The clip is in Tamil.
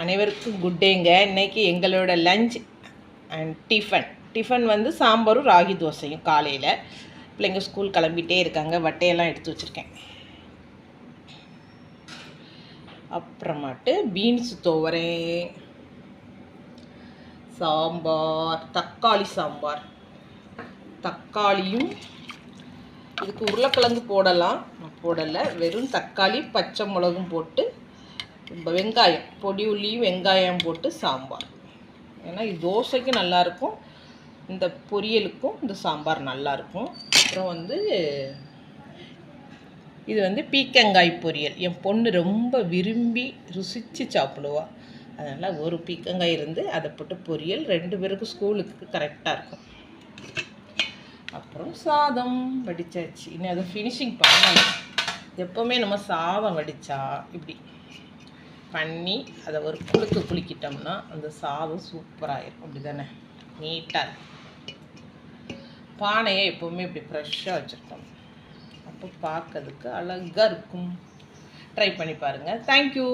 அனைவருக்கும் குட் டேங்க இன்னைக்கு எங்களோட லஞ்ச் அண்ட் டிஃபன் டிஃபன் வந்து சாம்பாரும் ராகி தோசையும் காலையில். பிள்ளைங்க ஸ்கூல் கிளம்பிட்டே இருக்காங்க. வட்டையெல்லாம் எடுத்து வச்சுருக்கேன். அப்புறமாட்டு பீன்ஸ் துவரை சாம்பார் தக்காளி சாம்பார். தக்காளியும் இதுக்கு உருளைக்கிழங்கு போடலாம். நான் போடலை. வெறும் தக்காளி பச்சை மிளகும் போட்டு வெங்காயம் பொடி உள்ளியும் வெங்காயம் போட்டு சாம்பார். ஏன்னா இது தோசைக்கு நல்லாயிருக்கும் இந்த பொரியலுக்கும் இந்த சாம்பார் நல்லாயிருக்கும் அப்புறம் வந்து இது வந்து பீக்கங்காய் பொரியல். என் பொண்ணு ரொம்ப விரும்பி ருசித்து சாப்பிடுவாள் அதனால் ஒரு பீக்கங்காய் இருந்து அதை போட்டு பொரியல் ரெண்டு பேருக்கும் ஸ்கூலுக்கு கரெக்டாக இருக்கும். அப்புறம் சாதம் வடிச்சாச்சு. இன்னும் அதை ஃபினிஷிங் பண்ணலாம் எப்போவுமே நம்ம சாதம் வடித்தா இப்படி. பண்ணி அதை ஒரு குளுக்கு குளிக்கிட்டோம்னா அந்த சாதம் சூப்பராகிருக்கும் அப்படி தானே நீட்டாக இருக்கும். பானையை எப்போவுமே இப்படி ஃப்ரெஷ்ஷாக வச்சுருக்கோம். அப்போ பார்க்கறதுக்கு அழகாக இருக்கும். ட்ரை பண்ணி பாருங்கள் தேங்க்யூ